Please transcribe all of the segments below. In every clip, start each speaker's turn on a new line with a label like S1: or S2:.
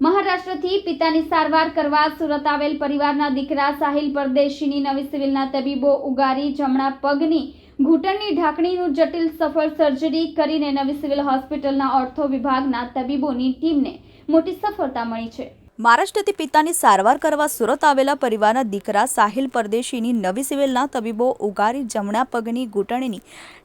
S1: મહારાષ્ટ્રથી પિતાની સારવાર કરવા સુરત આવેલ પરિવારના દીકરા સાહિલ પરદેશીની નવી સિવિલના તબીબો ઉગારી જમણા પગની ઘૂંટણની ઢાંકણીનું જટિલ સફળ સર્જરી કરીને નવી સિવિલ હોસ્પિટલના ઓર્થો વિભાગના તબીબોની ટીમને મોટી સફળતા મળી છે.
S2: મહારાષ્ટ્રથી પિતાની સારવાર કરવા સુરત આવેલા પરિવારના દીકરા સાહિલ પરદેશીની નવી સિવિલના તબીબો ઉગારી જમણા પગની ઘૂંટણની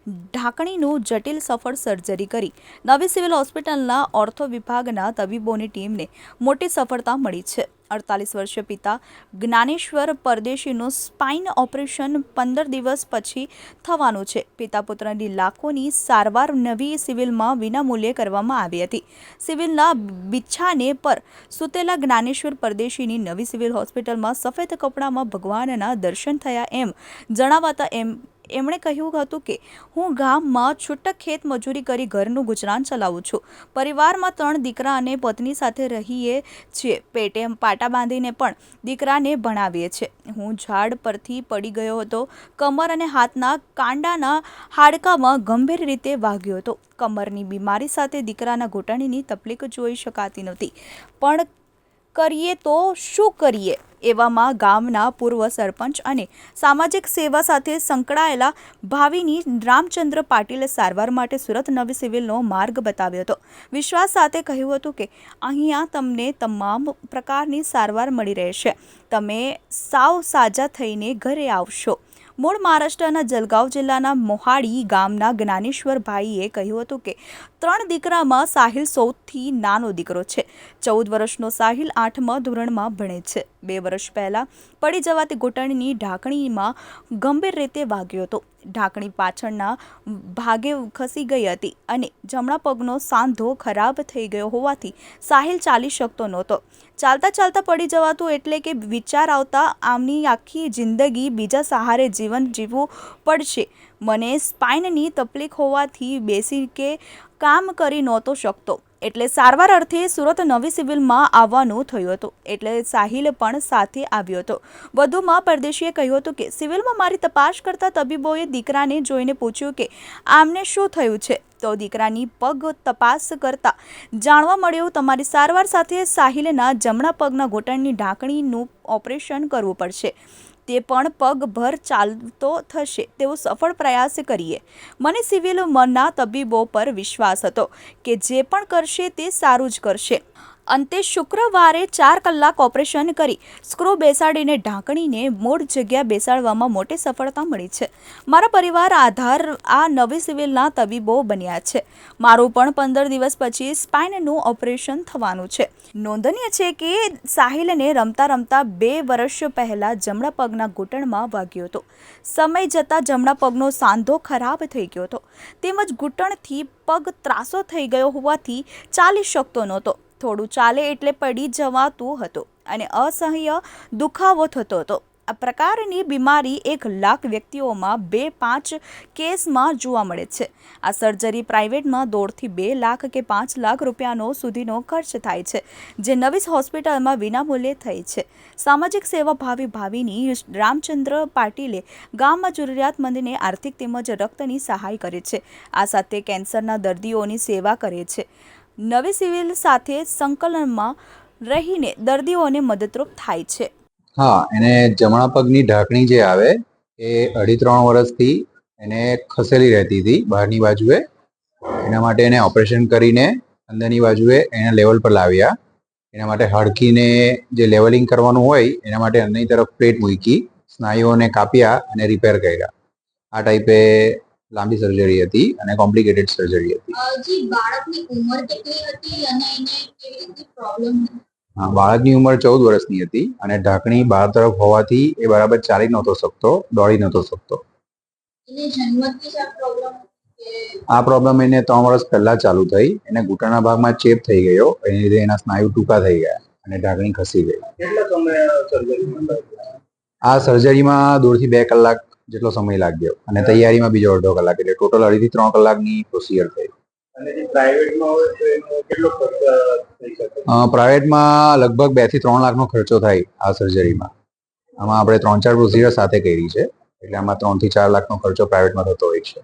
S2: ઢાંકણીનું જટિલ સફળ સર્જરી કરી. નવી સિવિલ હોસ્પિટલના ઓર્થો વિભાગના તબીબોની ટીમને મોટી સફળતા મળી છે. અડતાલીસ વર્ષીય પિતા જ્ઞાનેશ્વર પરદેશીનું સ્પાઇન ઓપરેશન પંદર દિવસ પછી થવાનું છે. પિતા પુત્રની લાખોની સારવાર નવી સિવિલમાં વિનામૂલ્યે કરવામાં આવી હતી. સિવિલના બિચ્છાને પર સુતેલા જ્ઞાનેશ્વર પરદેશીની નવી સિવિલ હોસ્પિટલમાં સફેદ કપડામાં ભગવાનના દર્શન થયા એમ જણાવાતા એમ એમણે કહ્યું હતું કે, હું ગામમાં છૂટક ખેત મજૂરી કરી ઘરનું ગુજરાન ચલાવું છું. પરિવારમાં ત્રણ દીકરા અને પત્ની સાથે રહીએ છીએ. પેટે પાટા બાંધીને પણ દીકરાને ભણાવીએ છીએ. હું ઝાડ પરથી પડી ગયો હતો. કમર અને હાથના કાંડાના હાડકામાં ગંભીર રીતે વાગ્યો હતો. કમરની બીમારી સાથે દીકરાના ઘૂંટણની તકલીફ જોઈ શકાતી નહોતી. પણ કરીએ તો શું કરીએ? એવામાં ગામના પૂર્વ સરપંચ અને સામાજિક સેવા સાથે સંકળાયેલા ભાવિની રામચંદ્ર પાટીલે સારવાર માટે સુરત નવી સિવિલનો માર્ગ બતાવ્યો હતો. વિશ્વાસ સાથે કહ્યું હતું કે, અહીંયા તમને તમામ પ્રકારની સારવાર મળી રહેશે. તમે સાવ સાજા થઈને ઘરે આવશો. મૂળ મહારાષ્ટ્રના જલગાંવ જિલ્લાના મોહાડી ગામના જ્ઞાનેશ્વરભાઈએ કહ્યું હતું કે ત્રણ દીકરામાં સાહિલ સૌથી નાનો દીકરો છે. ચૌદ વર્ષનો સાહિલ આઠમા ધોરણમાં ભણે છે. બે વર્ષ પહેલાં પડી જવાથી ઘૂંટણની ઢાંકણીમાં ગંભીર રીતે વાગ્યો હતો. ઢાંકણી પાછળના ભાગે ખસી ગઈ હતી અને જમણા પગનો સાંધો ખરાબ થઈ ગયો હોવાથી સાહિલ ચાલી શકતો નહોતો. ચાલતા ચાલતા પડી જવાતું એટલે કે વિચાર આવતા આમની આખી જિંદગી બીજા સહારે જીવન જીવવું પડશે. મને સ્પાઇનની તકલીફ હોવાથી બેસી કે કામ કરી નહોતો શકતો. એટલે સારવાર અર્થે સુરત નવી સિવિલમાં આવવાનું થયું હતું. એટલે સાહિલ પણ સાથે આવ્યો હતો. વધુમાં પરદેશીએ કહ્યું હતું કે, સિવિલમાં મારી તપાસ કરતા તબીબોએ દીકરાને જોઈને પૂછ્યું કે, આમને શું થયું છે? તો દીકરાની પગ તપાસ કરતા જાણવા મળ્યું, તમારી સારવાર સાથે સાહિલના જમણા પગના ઘૂંટણની ઢાંકણીનું ઓપરેશન કરવું પડશે. તે પણ પગભર ચાલતો થશે. તેવો સફળ પ્રયાસ કરીએ. મને સિવિલ મનના તબીબો પર વિશ્વાસ હતો કે જે પણ કરશે તે સારું જ કરશે. અંતે શુક્રવારે ચાર કલાક ઓપરેશન કરી સ્ક્રૂ બેસાડીને ઢાંકણીને મૂળ જગ્યા બેસાડવામાં મોટી સફળતા મળી છે. મારા પરિવાર આધાર આ નવી સિવિલના તબીબો બન્યા છે. મારું પણ પંદર દિવસ પછી સ્પાઇનનું ઓપરેશન થવાનું છે. નોંધનીય છે કે સાહિલને રમતા રમતા બે વર્ષ પહેલાં જમણા પગના ઘૂંટણમાં વાગ્યો હતો. સમય જતાં જમણા પગનો સાંધો ખરાબ થઈ ગયો હતો. તેમજ ઘૂંટણથી પગ ત્રાસો થઈ ગયો હોવાથી ચાલી શકતો નહોતો. થોડું ચાલે એટલે પડી જવાતું હતું અને અસહ્ય દુખાવો થતો હતો. આ પ્રકારની બીમારી એક લાખ વ્યક્તિઓમાં બે પાંચ કેસમાં જોવા મળે છે. આ સર્જરી પ્રાઇવેટમાં દોઢથી બે લાખ કે પાંચ લાખ રૂપિયાનો સુધીનો ખર્ચ થાય છે, જે નવી હોસ્પિટલમાં વિનામૂલ્યે થઈ છે. સામાજિક સેવા ભાવિ ભાવિની રામચંદ્ર પાટીલે ગામમાં જરૂરિયાતમંદને આર્થિક તેમજ રક્તની સહાય કરે છે. આ સાથે કેન્સરના દર્દીઓની સેવા કરે છે. નવી સિવિલ સાથે સંકલનમાં રહીને દર્દીઓને મદદરૂપ થાય છે.
S3: હા, એને જમણા પગની ઢાંકણી જે આવે, એ અઢી ત્રણ વર્ષથી એને ખસેલી રહેતી હતી બહારની બાજુએ. એના માટે એને ઓપરેશન કરીને અંદરની બાજુએ એને લેવલ પર લાવ્યા. એના માટે હાડકીને જે લેવલિંગ કરવાનું હોય, એના માટે અંદરની તરફ પ્લેટ મૂકી, સ્નાયુઓને કાપ્યા અને રિપેર કર્યા. આ ટાઈપે લાંબી સર્જરી હતી અને કોમ્પ્લિકેટેડ સર્જરી હતી.
S4: જી બાળકની ઉંમર કેટલી હતી અને એને કેવી રીતે પ્રોબ્લેમ
S3: હા, બાળકની ઉંમર ચૌદ વર્ષની હતી અને ઢાંકણી બહાર તરફ હોવાથી એ બરાબર ચાલી નહોતો શકતો દોડી નહોતો શકતો.
S4: એને જન્મથી જ આ પ્રોબ્લેમ
S3: એને ત્રણ વર્ષ પહેલા ચાલુ થઈ. એને ઘૂંટણના ભાગમાં ચેપ થઈ ગયો. એની લીધે એના સ્નાયુ ટૂંકા થઈ ગયા અને ઢાંકણી ખસી ગઈ? આ સર્જરીમાં દોઢથી બે કલાક જેટલો સમય લાગ્યો. અને તૈયારીમાં બીજો અડધો કલાક એટલે ટોટલ અઢીથી ત્રણ કલાકની પ્રોસિજર થઈ.
S5: પ્રાઇવેટમાં હોય તો એનો કેટલો ખર્ચ થઈ શકે?
S3: અ, પ્રાઇવેટમાં લગભગ બેથી ત્રણ લાખનો ખર્ચો થાય આ સર્જરીમાં આમાં આપણે ત્રણ ચાર પ્રોસિજર સાથે કરી છે. એટલે આમાં ત્રણથી ચાર લાખનો ખર્ચો પ્રાઇવેટમાં થતો હોય
S4: છે.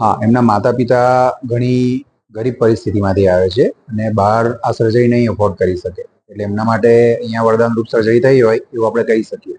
S3: હા એમના માતા પિતા ઘણી ગરીબ પરિસ્થિતિમાંથી આવે છે અને બહાર આ સર્જરી નહીં અફોર્ડ કરી શકે. એટલે એમના માટે અહીંયા વરદાનરૂપ સર્જરી થઈ હોય એવું આપણે કહી શકીએ.